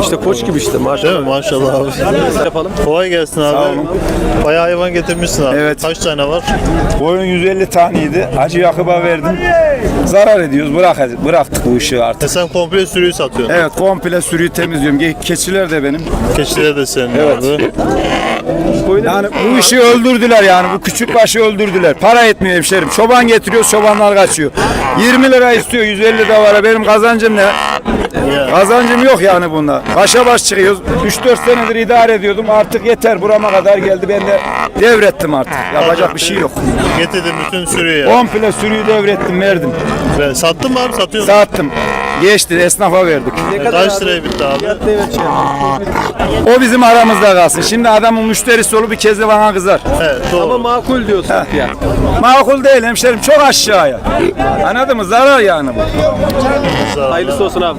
İşte koç gibi işte maşallah. Değil mi? Maşallah abi. Yapalım. Kolay gelsin abi. olun. Bayağı hayvan getirmişsin abi. Evet. Kaç tane var? Koyun 150 taneydi. Hacı Yakup'a verdim. Zarar ediyoruz. Bırak, bıraktık bu işi artık. E sen komple sürüyü satıyorsun. Evet komple sürüyü temizliyorum. Keçiler de benim. Keçiler de senin Evet. abi. Yani bu işi öldürdüler yani. Bu küçük başı öldürdüler. Para etmiyor hemşerim. Çoban getiriyoruz çobanlar kaçıyor. 20 lira istiyor 150 de var. Benim kazancım ne? Kazancım yok yani bunda. Başa baş çıkıyoruz. 3-4 senedir idare ediyordum. Artık yeter. Burama kadar geldi. Ben de devrettim artık. Yapacak bir şey yok. Getirdim bütün sürüyü ya. Komple sürüyü devrettim verdim. Ben sattın mı abi? Satıyorsun. Sattım. Geçti esnafa verdik. Kaç liraya bitti abi? O bizim aramızda kalsın. Şimdi adamın müşterisi olup bir kez de bana kızar. Evet doğru. Ama makul diyorsun fiyat. Makul değil hemşerim çok aşağıya. Anladın mı? Zarar yani bu. Hayırlısı olsun abi.